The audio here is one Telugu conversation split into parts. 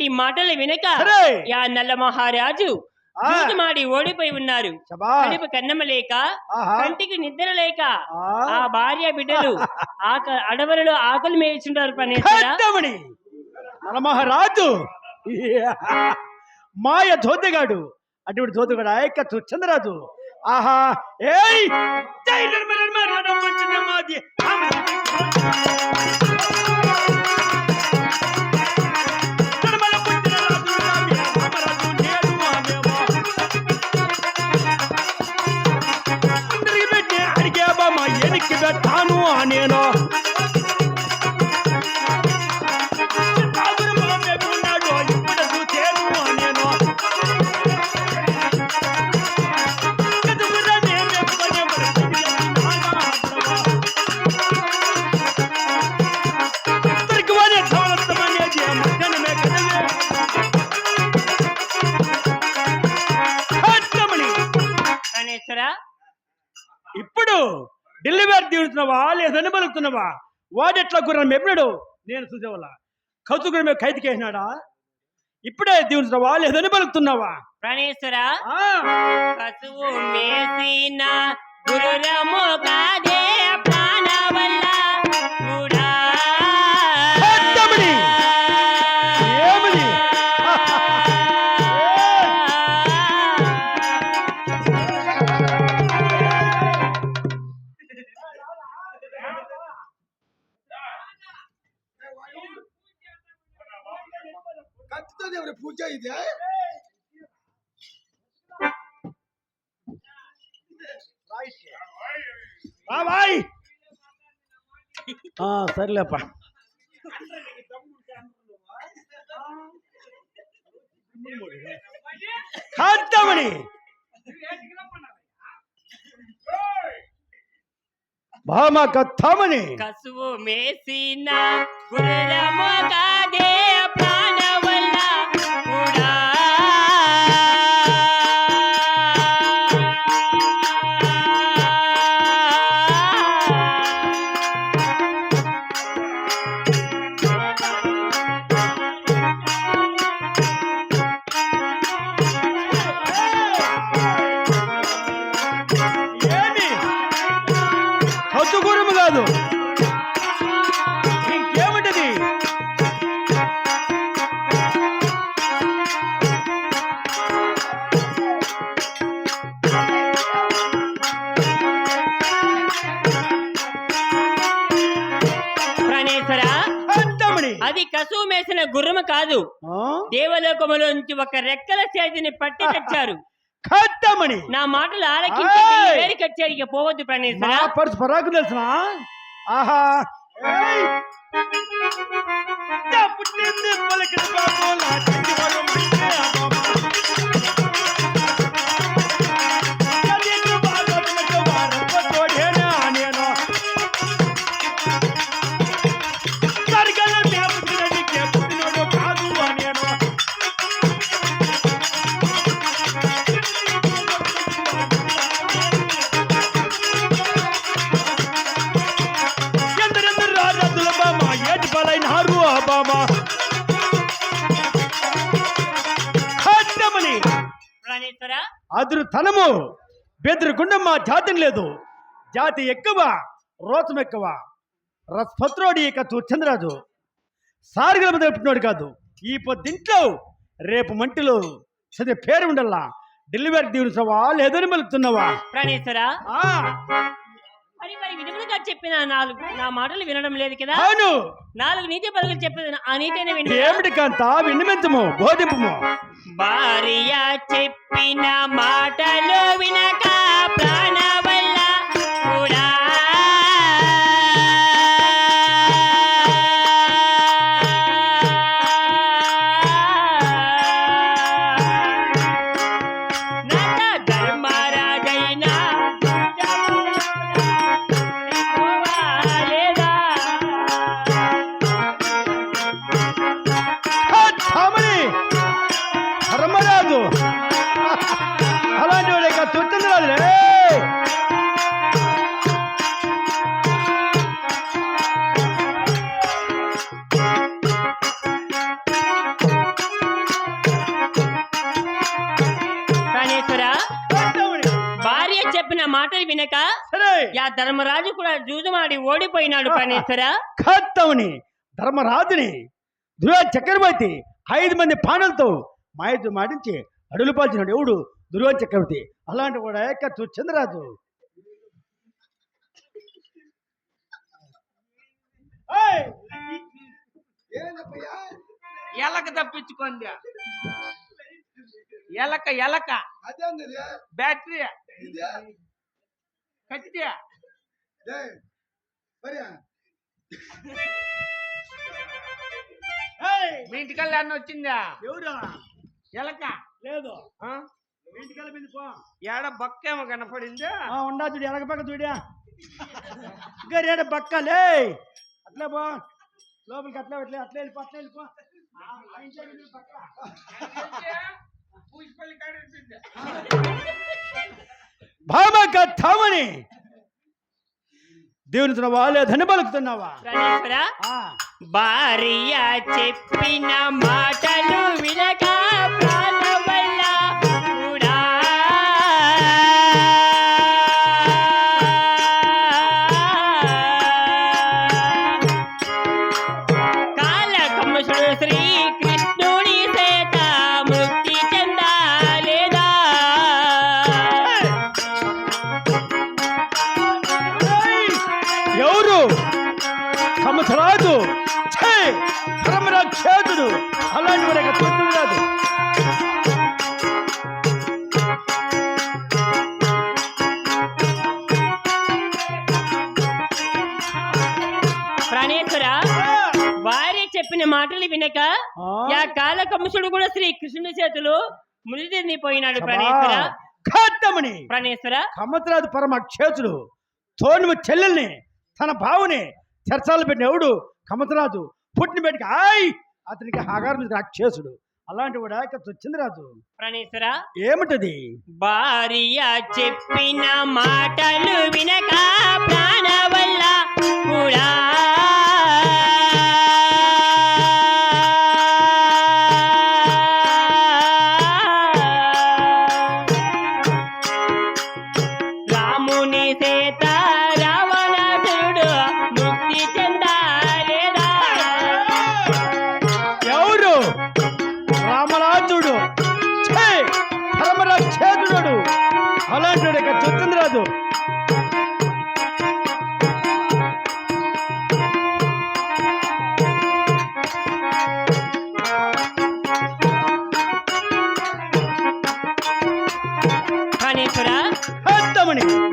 చెప్పినటువంటి మాటలు వినక. యా నల్ల మహారాజు. మాడి ఓడిపోయి ఉన్నారు. కడుపు కన్నమ లేక. కంటికి నిద్ర లేక ఆ. భార్య బిడ్డలు అడవులలో ఆకలి మేయిచుంటారు ఖడ్గమణి. నలమహారాజు మాయ ధోతగాడు అటువంటి ధోతగాడు ఆ యొక్క చంద్రరాజు ఆహా ఏయ్ జై నర్మ నర్మ పెట్టాను నేను కాపురం బామ్మేకున్నాడు, ఇప్పుడు చూసేను నేను. కదుపురా నేనే పదే పదే నాగాడవా. దొరికివాడే ధవళత్తమనేది మధ్యాహ్నమే కదవే. ఖడ్గమణి. పనేసరా ఇప్పుడు ఢిల్లీ వారు తీరుతున్నావా లేదని పలుకుతున్నావా వాడెట్లా గుర్రం ఎప్పుడు నేను చూసేవాళ్ళ కౌతుకుడు మీద ఖైదుకేసినాడా ఇప్పుడే దీవుతున్నావా లేదని పలుకుతున్నావా ప్రాణేశ్వరా మేసిన గురురము కాదే రా బాయ్. సర్లేప్ప ఖడ్గమణి భామ కథమణి కసువు మేసిన గురురము కాదే. ఖడ్గమణి అది కసువు మేసిన గుర్రము కాదు. ఆ? దేవలోకములోంచి ఒక రెక్కల చేతిని పట్టి తెచ్చారు నా మాటలు ఆలకించి! వేరు కచేరికి పోవద్దు ప్రాణేశ్వర పర్సు పరాకు తెలుసునా? ఆహా! పుట్టింది పలికిన బాబు, తనము బెదురు గుండమ్మ జాతి లేదు. జాతి ఎక్కువ రోతం ఎక్కువ. రస్పత్రోడి ఇక చంద్రరాజు. సారిగల మీద పుట్టినోడు కాదు. ఈ పొద్దింట్లో రేపు మంటిలో చదివే పేరు ఉండల్లా. డెలివరీ దీవునిస్తావా లేదని మలుపుతున్నావా? ప్రాణేశ్వర మరి మరి విధములుగా చెప్పిన నాలుగు నా మాటలు వినడం లేదు కదా? అవును. నాలుగు నీతి పలుకులు చెప్పేది ఆ నీతినే విని ఏమిటి కాంత? విన్నమించము బోధింపము. భార్య చెప్పిన మాటలు వినక ప్రాణ చెప్పిన మాటలు వినక సరే. యా ధర్మరాజు కూడా జూజుమాడి ఓడిపోయినాడు ఖత్తవుని ధర్మరాజుని ధ్రువ చక్రవర్తి ఐదు మంది పానలతో మాయతో మాటించి అడులు పాల్చినాడు ఎవడు? ధ్రువ చక్రవర్తి. అలాంటి వాడు యొక్క చంద్రరాజు. ఎలక తప్పించుకుంది ఎలక ఎలక? బ్యాటరీ. ఏయ్! మీ ఇంటికల్లా అన్న వచ్చిందా? ఎవరా? ఎలక? లేదు. ఆ? ఇంటికి వెళ్ళిపోయింది పో. ఏడ బొక్కేమో కనపడిందా? ఆ, ఉండా చూడు ఎలగ పక్క చూడా ఇంకా రేడ బక్కలే అట్లే పో. లోపలికి అట్లే అట్లే అట్లే వెళ్ళిపో అట్లే వెళ్ళిపో. పూసిపల్లి కాడ ఉంటుంది. భామక థామని దేవుని తన వాళ్ళే ధన పలుకుతున్నావా భార్య చెప్పిన మాటలు వినక ప్రాణేశ్వర చెప్పిన మాటలు వినక యా కాలకంసుడు కూడా శ్రీ కృష్ణుని చేతులు మృతి పోయినాడు ప్రాణేశ్వర ఖాత్తమని ప్రాణేశ్వర కమసరాజు పరమ క్షేతుడు తోనుమ చెల్లెల్ని తన బావుని చర్చాలు పెట్టిన ఎవడు? కమసరాజు పుట్టిన పెట్టుకు ఆయ్! అతనికి హాగారు రాక్షసుడు అలాంటి వాడు ఇక చంద్రరాజు ప్రాణేశ్వర ఏమిటది? భార్య చెప్పిన మాటలు వినక ప్రాణ వల్ల కూడా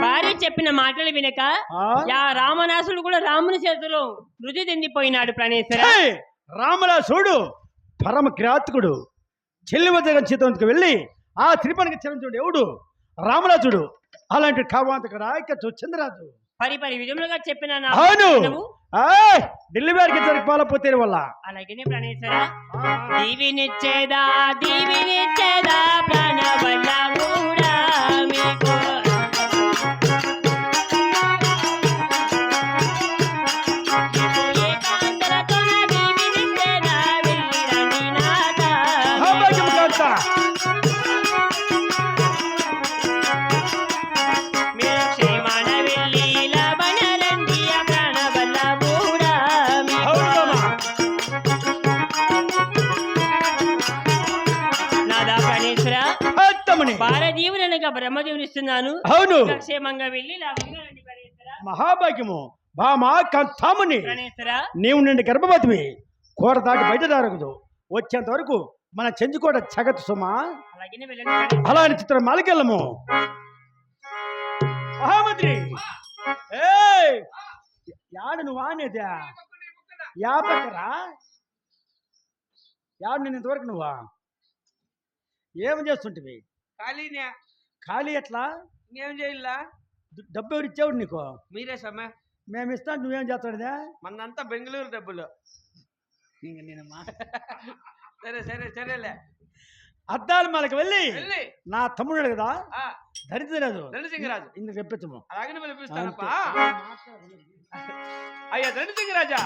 భార్య చెప్పిన మాటలు వినక? యా రామనాసుడు కూడా రాముని చేతిలో మృతి చెందిపోయినాడు ప్రాణేశ్వర. ఛే! రామరాసుడు పరమ కిరాతకుడు. చెల్లి వద్ద చేతందుకు వెళ్ళి ఆ త్రిపనికి చరించుడు ఎవడు? రామరాజుడు. అలాంటి కావాంతకుడు ఇక చంద్రరాజు. పరి పరి విధములుగా చెప్పిన అవును. ఢిల్లీ వారికి వల్ల. అలాగనే ప్రాణేశ్వర. దీవినిచ్చేదా దీవినిచ్చేదా ప్రాణ భారజీవునగా బ్రహ్మదేవుని ఇస్తున్నాను అవును. క్షేమంగా వెళ్ళి మహాభాగ్యము. బామా కంతాముని ప్రాణేశ్వర నీవు నిండి గర్భవతివి. కూర దాటి బయట దారగదు. వచ్చేంత వరకు మన చెంచుకోట జగత్ సుమా. అలాంటి చిత్రం మాలకెళ్ళము. మహామంత్రి! యాడ నువ్వు ఆనేదా? యా పక్కరా? యాడ నేను ఇంతవరకు నువ్వా? ఏం చేస్తుంటివి? ఖాళీనే. ఖాళీ ఎట్లా? ఇంకేం చేయాలా? డబ్బు ఎవరు ఇచ్చేవాడు నీకు? మీరే సమ్మె. మేము ఇస్తాను నువ్వేం చేస్తాడుదా మనంతా బెంగళూరు డబ్బులు. సరే సరే సరేలే. అద్దాలు మనకి వెళ్ళి వెళ్ళి. నా తమ్ముడు కదా? ఆ, ధరించలేదు రణసింగరాజు ఇందుకు తెప్పించము అలాగనే పిలిపిస్తానప్పా. అయ్యా రణసింగరాజా